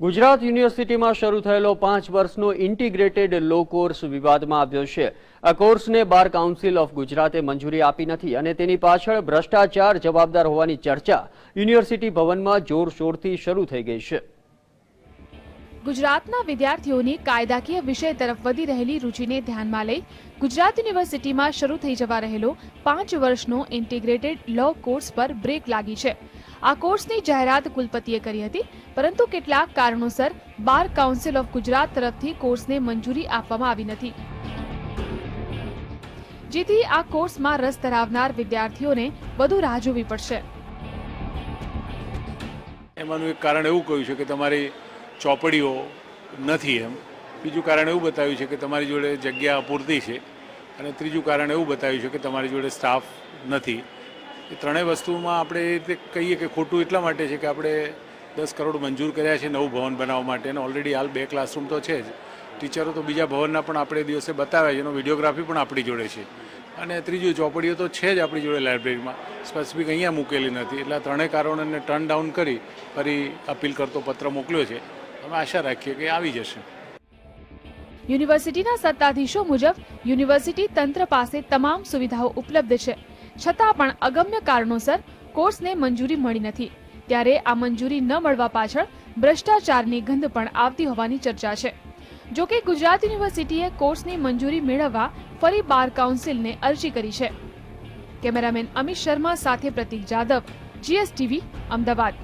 ગુજરાત યુનિવર્સિટીમાં શરૂ થયેલો પાંચ વર્ષનો ઇન્ટિગ્રેટેડ લો કોર્સ વિવાદમાં આવ્યો છે. આ કોર્સને બાર કાઉન્સિલ ઓફ ગુજરાતે મંજૂરી આપી નથી અને તેની પાછળ ભ્રષ્ટાચાર જવાબદાર હોવાની ચર્ચા યુનિવર્સિટી ભવનમાં જોરશોરથી શરૂ થઈ ગઈ છે. ગુજરાતના વિદ્યાર્થીઓની કાયદાકીય વિષય તરફ વધી રહેલી રુચિને ધ્યાનમાં લઈ ગુજરાત યુનિવર્સિટીમાં શરૂ થઈ જવા રહેલો પાંચ વર્ષનો ઇન્ટિગ્રેટેડ લો કોર્સ પર બ્રેક લાગી છે. આ કોર્સની જાહેરાત કુલપતિએ કરી હતી, પરંતુ કેટલાક કારણોસર બાર કાઉન્સિલ ઓફ ગુજરાત તરફથી કોર્સને મંજૂરી આપવામાં આવી નથી. જેથી આ કોર્સમાં રસ ધરાવનાર વિદ્યાર્થીઓને વધુ રાહ જોવી પડશે. એમાંનું એક કારણ એવું કહ્યું છે કે તમારી ચોપડીઓ નથી એમ. બીજું કારણ એવું બતાવ્યું છે કે તમારી જોડે જગ્યા પૂરતી છે. અને ત્રીજું કારણ એવું બતાવ્યું છે કે તમારી જોડે સ્ટાફ નથી. એ ત્રણેય વસ્તુમાં આપણે એ કહીએ કે ખોટું એટલા માટે છે કે આપણે દસ કરોડ મંજૂર કર્યા છે નવું ભવન બનાવવા માટે અને ઓલરેડી હાલ બે ક્લાસરૂમ તો છે જ. ટીચરો તો બીજા ભવનના પણ આપણે દિવસે બતાવ્યા છે, એનો વિડીયોગ્રાફી પણ આપણી જોડે છે. અને ત્રીજું, ચોપડીઓ તો છે જ આપણી જોડે લાઇબ્રેરીમાં સ્પેસિફિક અહીંયા મૂકેલી નથી. એટલે ત્રણેય કારણોને ટર્ન ડાઉન કરી ફરી અપીલ કરતો પત્ર મોકલ્યો છે. અમે આશા રાખીએ કે આવી જશે. યુનિવર્સિટીના સત્તાધીશો મુજબ યુનિવર્સિટી તંત્ર પાસે તમામ સુવિધાઓ ઉપલબ્ધ છે. છતાં પણ અગમ્ય કારણોસર કોર્સને મંજૂરી મળી નથી. ત્યારે આ મંજૂરી ન મળવા પાછળ ભ્રષ્ટાચારની ગંધ પણ આવતી હોવાની ચર્ચા છે. જો કે ગુજરાત યુનિવર્સિટીએ કોર્સની મંજૂરી મેળવવા ફરી બાર કાઉન્સિલને અરજી કરી છે. કેમેરામેન અમિત શર્મા સાથે પ્રતીક જાદવ, જીએસટીવી, અમદાવાદ.